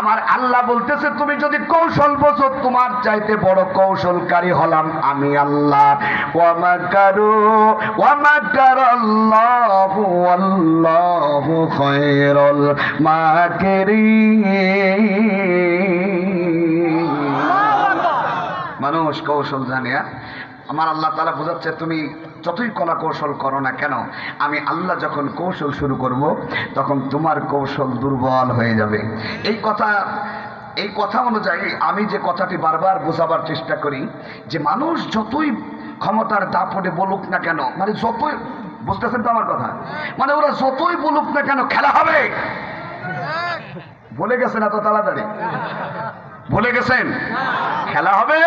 আমার আল্লাহ বলতেছে তুমি যদি কৌশল বোঝো তোমার চাইতে বড় কৌশলকারী হলাম আমি আল্লাহ। ওয়ামাকারু ওয়ামাকারাল্লাহু আল্লাহু খায়রুল মাকিরিন। মানুষ কৌশল জানে হ্যাঁ? আমার আল্লাহ তালা বোঝাচ্ছে তুমি যতই কলা কৌশল করো না কেন, আমি আল্লাহ যখন কৌশল শুরু করব, তখন তোমার কৌশল দুর্বল হয়ে যাবে। এই কথা এই কথা অনুযায়ী আমি যে কথাটি বারবার বোঝাবার চেষ্টা করি, যে মানুষ যতই ক্ষমতার দাপটে বলুক না কেন মানে যতই, বুঝতেছেন তো আমার কথা? মানে ওরা যতই বলুক না কেন খেলা হবে? বলে গেছেন এত তাড়াতাড়ি? বলে গেছেন? খেলা হবে?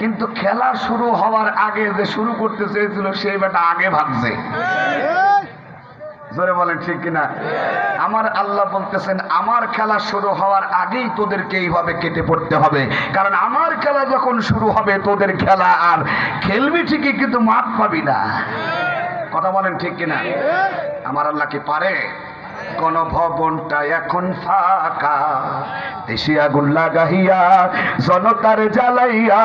কিন্তু খেলা শুরু হওয়ার আগে যে শুরু করতে চেয়েছিল, সেই বেটা আগে ভাবছে জোরে বলেন ঠিক কিনা? আমার আল্লাহ বলতেছেন, আমার খেলা শুরু হওয়ার আগেই তোদেরকে এইভাবে কেটে পড়তে হবে। কারণ আমার খেলা যখন শুরু হবে, তোদের খেলা আর খেলবি ঠিকই, কিন্তু মাঠ পাবি না। কথা বলেন ঠিক কিনা? আমার আল্লাহ কি পারে? কোন ভবনটা এখন ফাঁকা। দেশি আগুন লাগাইয়া, জনতার জ্বালাইয়া,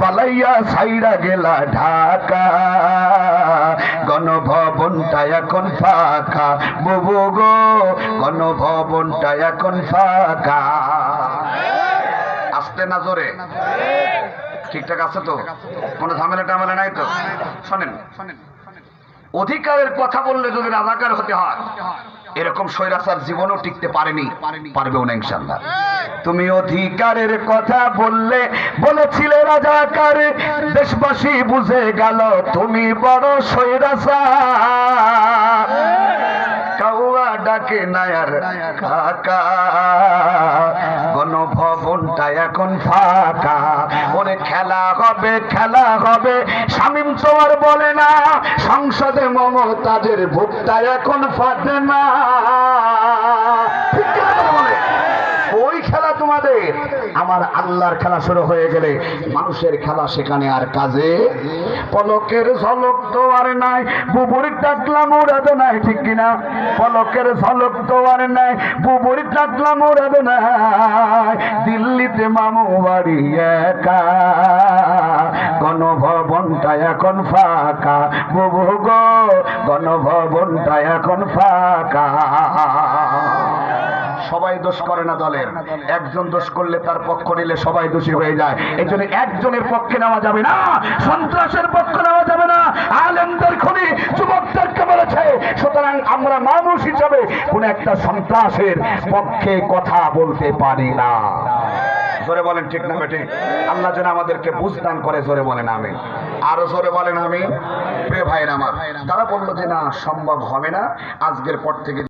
পালাইয়া সাইরা গেলা ঢাকা। গণভবনটা এখন ফাঁকা। বুবু গো, গণভবনটা এখন ফাঁকা। আসতে না জোরে? ঠিকঠাক আছে তো? কোনো ঝামেলা টামেলা নাই তো? শোনেন। অধিকারের কথা বললে যদি রাজাকার হতে হয় এরকম স্বৈরাচার জীবনও টিকতে পারেনি, পারবেও না ইনশাল্লাহ তুমি অধিকারের কথা বললে, বলেছিলে রাজাকার দেশবাসী বুঝে গেল তুমি বড় স্বৈরাচার। কাউয়া ডাকে নায়ার কাকা এখন ফাঁকা। ওরে খেলা হবে খেলা হবে। শামীম চোয়ার বলে না, সংসদে মমতাজের ভোটটা এখন ফাটে না আমার আল্লাহর খেলা শুরু হয়ে গেলে মানুষের খেলা সেখানে আর কাজে পলকের ঝলক তো আর নাই বুবুর ডাকলাম উড়াবে নাই, ঠিক কিনা? পলকের ঝলক তো আর নাই বুবুর ডাকলাম উড়াবে নাই। দিল্লিতে মামু বাড়ি একা, গণভবনটা এখন ফাঁকা। বুবু গো, গণভবনটা এখন ফাঁকা। সবাই দোষ করে না দলের। একজন দোষ করলে তার পক্ষ নিলে সবাই দোষী হয়ে যায়। এই জন্য একজনের পক্ষে নেওয়া যাবে না, সন্ত্রাসের পক্ষে নেওয়া যাবে না, আলেমদের খুনি, যুবকদেরকে বলেছে, সুতরাং আমরা মানুষ হিসাবে কোন একটা সন্ত্রাসের পক্ষে কথা বলতে পারি না। জোরে বলেন ঠিক না বেটি আল্লাহ যেন আমাদেরকে বুঝদান করে, জোরে বলেন আমি আরও জোরে বলেন আমি প্রিয় ভাইয়ের আমার, তারা বলল যে না, সম্ভব হবে না। আজকের পর থেকে